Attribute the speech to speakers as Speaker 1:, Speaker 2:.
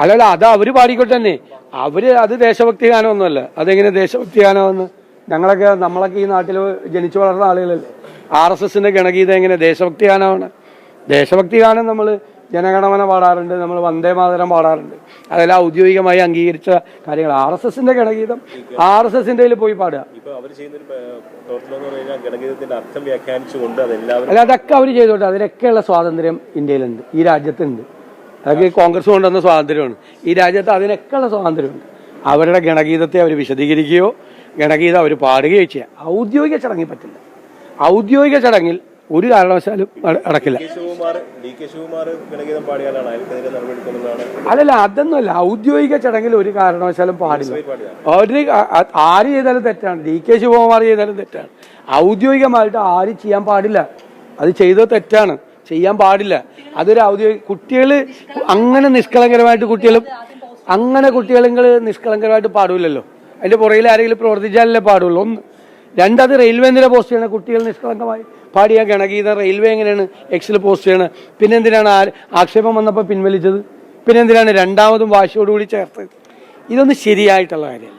Speaker 1: അല്ലല്ല അത് അവർ പാടിക്കോട്ടെ തന്നെ. അവർ അത് ദേശഭക്തി ഗാനമൊന്നുമല്ല. അതെങ്ങനെ ദേശഭക്തി ഗാനമെന്ന്? ഞങ്ങളൊക്കെ നമ്മളൊക്കെ ഈ നാട്ടിൽ ജനിച്ചു വളർന്ന ആളുകളല്ലേ. ആർ എസ് എസിന്റെ ഗണഗീതം എങ്ങനെ ദേശഭക്തി ഗാനമാണ്? ദേശഭക്തി ഗാനം നമ്മൾ ജനഗണമന പാടാറുണ്ട് നമ്മൾ വന്ദേ മാതരം പാടാറുണ്ട്. അതെല്ലാം ഔദ്യോഗികമായി അംഗീകരിച്ച കാര്യങ്ങൾ ആർ എസ് എസിന്റെ ഗണഗീതം ആർ എസ് എസിന്റെ പോയി പാടുക. അല്ല അതൊക്കെ അവർ ചെയ്തോട്ടെ. അതിനൊക്കെയുള്ള സ്വാതന്ത്ര്യം ഇന്ത്യയിലുണ്ട് ഈ രാജ്യത്തുണ്ട്. അതൊക്കെ കോൺഗ്രസ് കൊണ്ടുവന്ന സ്വാതന്ത്ര്യമാണ്. ഈ രാജ്യത്ത് അതിനൊക്കെയുള്ള സ്വാതന്ത്ര്യമുണ്ട്. അവരുടെ ഗണഗീതത്തെ അവർ വിശദീകരിക്കുകയോ ഗണഗീത അവർ പാടുകയോ ചെയ്യുക ഔദ്യോഗിക ചടങ്ങിൽ പറ്റില്ല. ഔദ്യോഗിക ചടങ്ങിൽ ഒരു കാരണവശാലും അടക്കില്ല. നടക്കില്ല അല്ലല്ല അതൊന്നുമല്ല. ഔദ്യോഗിക ചടങ്ങിൽ ഒരു കാരണവശാലും പാടില്ല. ഒരു ആര് ചെയ്താലും തെറ്റാണ്. ഡി കെ ശിവകുമാർ ചെയ്താലും തെറ്റാണ്. ഔദ്യോഗികമായിട്ട് ആര് ചെയ്യാൻ പാടില്ല. അത് ചെയ്തത് തെറ്റാണ്. ചെയ്യാൻ പാടില്ല. അതൊരു ഔദ്യോഗിക കുട്ടികൾ അങ്ങനെ നിഷ്കളങ്കരമായിട്ട് കുട്ടികൾ അങ്ങനെ കുട്ടികൾ നിഷ്കളങ്കരമായിട്ട് പാടില്ലല്ലോ അതിന്റെ പുറകിൽ ആരെങ്കിലും പ്രവർത്തിച്ചാലല്ലേ പാടുള്ളൂ. ഒന്ന് രണ്ടത് റെയിൽവേ എന്തിനാ പോസ്റ്റ് ചെയ്യണം? കുട്ടികൾ നിഷ്കളങ്കമായി പാടിയ ഗണഗീതം റെയിൽവേ എങ്ങനെയാണ് എക്സിൽ പോസ്റ്റ് ചെയ്യണത് പിന്നെ എന്തിനാണ് ആക്ഷേപം വന്നപ്പോൾ പിൻവലിച്ചത്? പിന്നെ എന്തിനാണ് രണ്ടാമതും വാശിയോടുകൂടി ചേർത്തത്? ഇതൊന്നും ശരിയായിട്ടുള്ള കാര്യമല്ല.